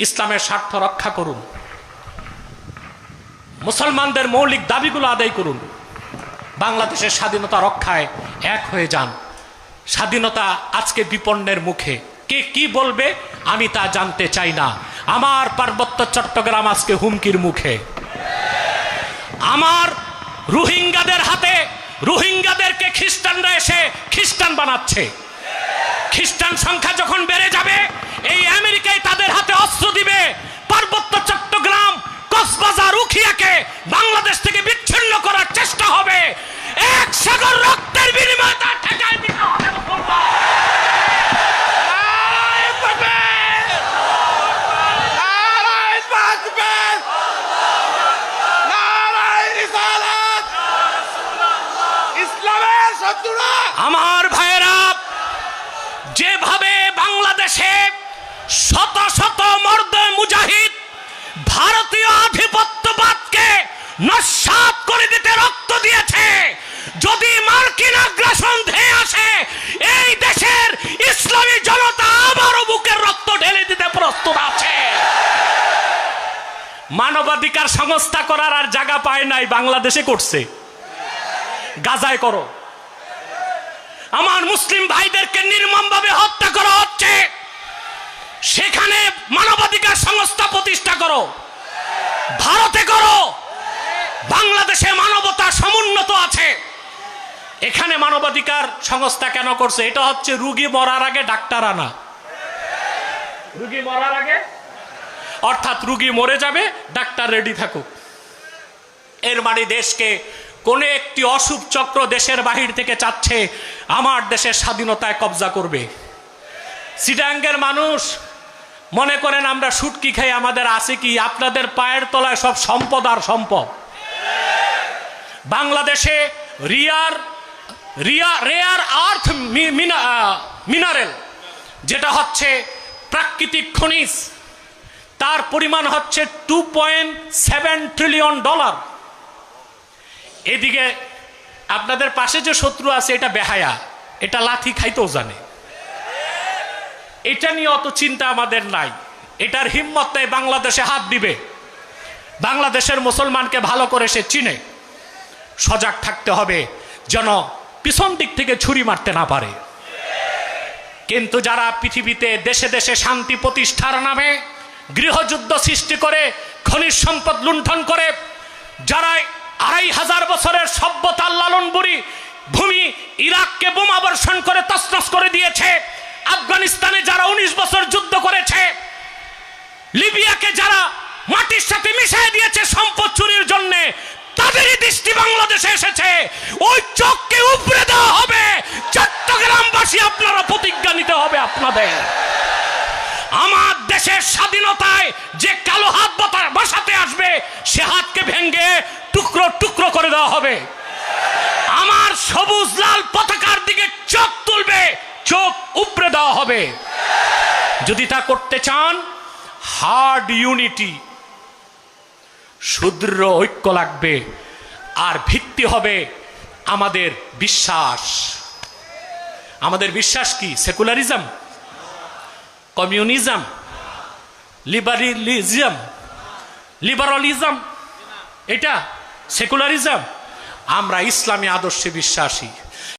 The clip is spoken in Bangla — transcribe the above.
ইসলামের স্বার্থ রক্ষা করুন। মুসলমানদের মৌলিক দাবিগুলো আদায় করুন। বাংলাদেশের স্বাধীনতা রক্ষায় এক হয়ে যান। স্বাধীনতা আজকে বিপন্নের মুখে। কে কি বলবে আমি তা জানতে চাই না। আমার পার্বত্য চট্টগ্রাম আজকে হুমকির মুখে। আমার রোহিঙ্গাদের হাতে রোহিঙ্গাদেরকে খ্রিস্টানরা এসে খ্রিস্টান বানাচ্ছে। খ্রিস্টান সংখ্যা যখন বেড়ে যাবে, এই আমেরিকায় আমার ভাইয়েরা, যেভাবে বাংলাদেশে শত শত মর্দ মুজাহিদ ভারতীয় আধিপত্যবাদকে নস্বাত করে দিতে রক্ত দিয়েছে, যদি মার্কিন আগ্রাসন ধেয়ে আসে, এই দেশের ইসলামী জনতা আবারও বুকের রক্ত ঢেলে দিতে প্রস্তুত আছে। মানবাধিকার সংস্থা করার আর জায়গা পায় নাই, বাংলাদেশে করছে। গাজায় করো। আমার মুসলিম ভাইদেরকে নির্মমভাবে হত্যা করা হচ্ছে। সেখানে মানবাধিকার সংস্থা প্রতিষ্ঠা করো। ভারতে করো। বাংলাদেশে মানবতা সমুন্নত আছে। এখানে মানবাধিকার সংস্থা কেন করছে? এটা হচ্ছে রুগী মরার আগে ডাক্তার আনা। রুগী মরার আগে? অর্থাৎ রুগী মরে যাবে, ডাক্তার রেডি থাকুক। এর মানে দেশকে কোন একটি অশুভ চক্র দেশের বাহির থেকে চাচ্ছে আমার দেশের স্বাধীনতায় কবজা করবে। সিটাঙ্গের মানুষ মনে করেন আমরা সুটকি খাই আমাদের আছে কি? আপনাদের পায়ের তলায় সব সম্পদ আর সম্পদ। বাংলাদেশে রিয়ার, রিয়া, রেয়ার আর্থ মিনারেল, যেটা হচ্ছে প্রাকৃতিক খনিজ, তার পরিমাণ হচ্ছে two point seven trillion dollar এদিকে আপনাদের পাশে যে শত্রু আছে, এটা বেহায়া। এটা লাথি খাইতেও জানে। এটা নিয়ে অত চিন্তা আমাদের নাই। এটার হিম্মত নেই, বাংলাদেশে হাত দিবে। বাংলাদেশের মুসলমানকে ভালো করে সে চিনে। সজাগ থাকতে হবে যেন পিছন দিক থেকে ছুরি মারতে না পারে। কিন্তু যারা পৃথিবীতে দেশে দেশে শান্তি প্রতিষ্ঠার নামে গৃহযুদ্ধ সৃষ্টি করে, খনিজ সম্পদ লুণ্ঠন করে যারা আড়াই হাজার বছরের সভ্যতার লালন বুড়ি ভূমি ইরাককে বোমা বর্ষণ করে তসনস করে দিয়েছে। আফগানিস্তানে যারা উনিশ বছর যুদ্ধ করেছে, লিবিয়াকে যারা মাটির সাথে মিশিয়ে দিয়েছে সম্পদ চুরির জন্য, তাদেরই দৃষ্টি বাংলাদেশে এসেছে। ওই চোখকে উপড়ে দেওয়া হবে। চট্টগ্রামবাসী আপনারা প্রতিজ্ঞা নিতে হবে আপনাদের। আমার দেশের স্বাধীনতায় যে কালো হাত সে হাতকে ভেঙ্গে টুকরো টুকরো করে দেওয়া হবে। আমার সবুজ লাল পতাকার দিকে চোখ তুলবে, চোখ উপড়ে দেওয়া হবে। যদি তা করতে চান হার্ড ইউনিটি সুদৃঢ় ঐক্য লাগবে, আর ভিত্তি হবে আমাদের বিশ্বাস। আমাদের বিশ্বাস কি? সেকুলারিজম? কমিউনিজম? লিবারিলিজম? লিবারালিজম এটা সেকুলারিজম আমরা ইসলামী আদর্শে বিশ্বাসী